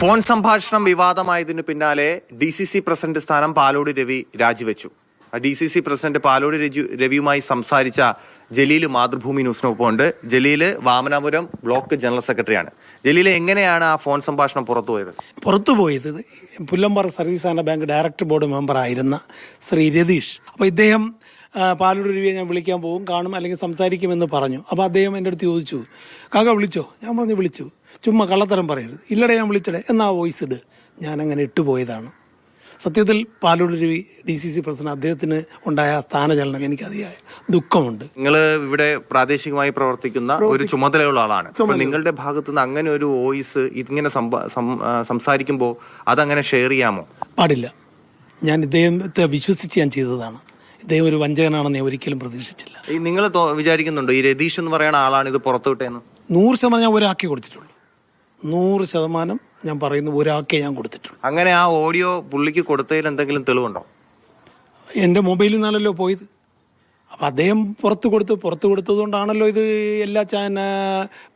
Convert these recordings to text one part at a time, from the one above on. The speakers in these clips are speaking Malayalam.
ഫോൺ സംഭാഷണം വിവാദമായതിനു പിന്നാലെ ഡി സി സി പ്രസിഡന്റ് സ്ഥാനം പാലോട് രവി രാജിവെച്ചു. D C C president Palode രവിയുമായി സംസാരിച്ച ജലീൽ മാതൃഭൂമി ന്യൂസിനൊപ്പം ഉണ്ട് ജലീൽ വാമനാപുരം ബ്ലോക്ക് ജനറൽ സെക്രട്ടറിയാണ്. ജലീൽ എങ്ങനെയാണ് ആ ഫോൺ സംഭാഷണം പുറത്തുപോയത്? പുറത്തുപോയത് Pullampara service and bank director board member ആയിരുന്ന ശ്രീ രതീഷ്. അപ്പോൾ ഇദ്ദേഹം പാലൂർ രവിയെ ഞാൻ വിളിക്കാൻ പോകും കാണും അല്ലെങ്കിൽ സംസാരിക്കുമെന്ന് പറഞ്ഞു. അപ്പോൾ അദ്ദേഹം എന്റെ അടുത്ത് ചോദിച്ചു കാക്ക വിളിച്ചോ? ഞാൻ പറഞ്ഞു വിളിച്ചു. ചുമ്മാ കള്ളത്തരം പറയരുത്. ഇല്ലടേ ഞാൻ വിളിച്ചടേ എന്നാ വോയിസ് ഇട്. ഞാൻ അങ്ങനെ ഇട്ടുപോയതാണ് സത്യത്തിൽ Paloor Ravi D C C president അദ്ദേഹത്തിന് ഉണ്ടായ സ്ഥാനചലനം എനിക്ക് അതിയായ ദുഃഖമുണ്ട്. നിങ്ങൾ ഇവിടെ പ്രാദേശികമായി പ്രവർത്തിക്കുന്ന ഒരു ചുമതലയുള്ള ആളാണ്. നിങ്ങളുടെ ഭാഗത്തു നിന്ന് അങ്ങനെ ഒരു വോയിസ് ഇങ്ങനെ സംസാരിക്കുമ്പോൾ അതങ്ങനെ ഷെയർ ചെയ്യാമോ? പാടില്ല. ഞാൻ ഇദ്ദേഹത്തെ വിശ്വസിച്ച് ഞാൻ ചെയ്തതാണ്. ഇദ്ദേഹം ഒരു വഞ്ചകനാണെന്ന് ഞാൻ ഒരിക്കലും പ്രതീക്ഷിച്ചില്ല. ഈ നിങ്ങൾ വിചാരിക്കുന്നുണ്ടോ? ഈ രതീഷ് എന്ന് പറയുന്ന ആളാണ് ഇത് പുറത്തു വിട്ടേന്ന്. നൂറ് ശതമാനം ഞാൻ ഒരാക്കി കൊടുത്തിട്ടുള്ളൂ. നൂറ് ശതമാനം ഞാൻ പറയുന്നു ഒരാക്കേ ഞാൻ കൊടുത്തിട്ടുള്ളൂ. അങ്ങനെ ആ ഓഡിയോ പുള്ളിക്ക് കൊടുത്തതിൽ എന്തെങ്കിലും തെളിവുണ്ടോ? എന്റെ മൊബൈലിൽ നിന്നാണല്ലോ പോയത്. അപ്പം അദ്ദേഹം പുറത്ത് കൊടുത്തു പുറത്ത് കൊടുത്തതുകൊണ്ടാണല്ലോ ഇത് എല്ലാ ചാന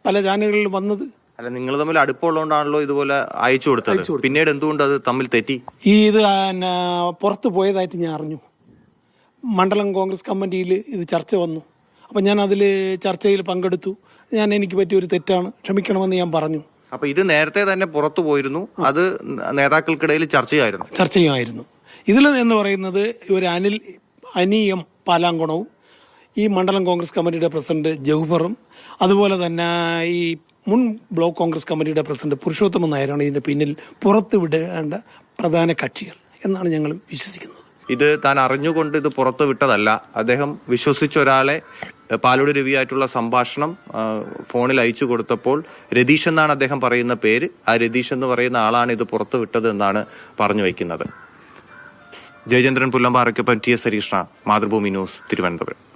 പല ചാനലുകളിലും വന്നത്. അല്ല നിങ്ങൾ തമ്മിൽ അടുപ്പമുള്ളതുകൊണ്ടാണല്ലോ ഇതുപോലെ അയച്ചു കൊടുത്തത്. പിന്നീട് എന്തുകൊണ്ട് അത് തമ്മിൽ തെറ്റി? ഈ ഇത് പുറത്ത് പോയതായിട്ട് ഞാൻ അറിഞ്ഞു. മണ്ഡലം കോൺഗ്രസ് കമ്മിറ്റിയിൽ ഇത് ചർച്ച വന്നു. അപ്പം ഞാൻ അതിൽ ചർച്ചയിൽ പങ്കെടുത്തു. ഞാൻ എനിക്ക് പറ്റിയ ഒരു തെറ്റാണ്. ക്ഷമിക്കണമെന്ന് ഞാൻ പറഞ്ഞു. അപ്പൊ ഇത് നേരത്തെ തന്നെ പുറത്തു പോയിരുന്നു. അത് നേതാക്കൾക്കിടയിൽ ചർച്ചയായിരുന്നു. ചർച്ചയായിരുന്നു ഇതിൽ എന്ന് പറയുന്നത് ഒരു അനിൽ അനിയം പാലാങ്കുണവും ഈ മണ്ഡലം കോൺഗ്രസ് കമ്മിറ്റിയുടെ പ്രസിഡന്റ് ജൗഹറും അതുപോലെ തന്നെ ഈ മുൻ ബ്ലോക്ക് കോൺഗ്രസ് കമ്മിറ്റിയുടെ പ്രസിഡന്റ് പുരുഷോത്തമൻ നായരാണ് ഇതിന്റെ പിന്നിൽ പുറത്തുവിടേണ്ട പ്രധാന കക്ഷികൾ എന്നാണ് ഞങ്ങൾ വിശ്വസിക്കുന്നത്. ഇത് താൻ അറിഞ്ഞുകൊണ്ട് ഇത് പുറത്തു വിട്ടതല്ല. അദ്ദേഹം വിശ്വസിച്ച ഒരാളെ പാലോട് രവിയായിട്ടുള്ള സംഭാഷണം ഫോണിൽ അയച്ചു കൊടുത്തപ്പോൾ രതീഷ് എന്നാണ് അദ്ദേഹം പറയുന്ന പേര്. ആ രതീഷ് എന്ന് പറയുന്ന ആളാണ് ഇത് പുറത്തു വിട്ടത് എന്നാണ് പറഞ്ഞു വയ്ക്കുന്നത്. ജയചന്ദ്രൻ പുല്ലമ്പാറയ്ക്കൊപ്പം ടി എസ് ഹരീഷ്ണ മാതൃഭൂമി ന്യൂസ് തിരുവനന്തപുരം.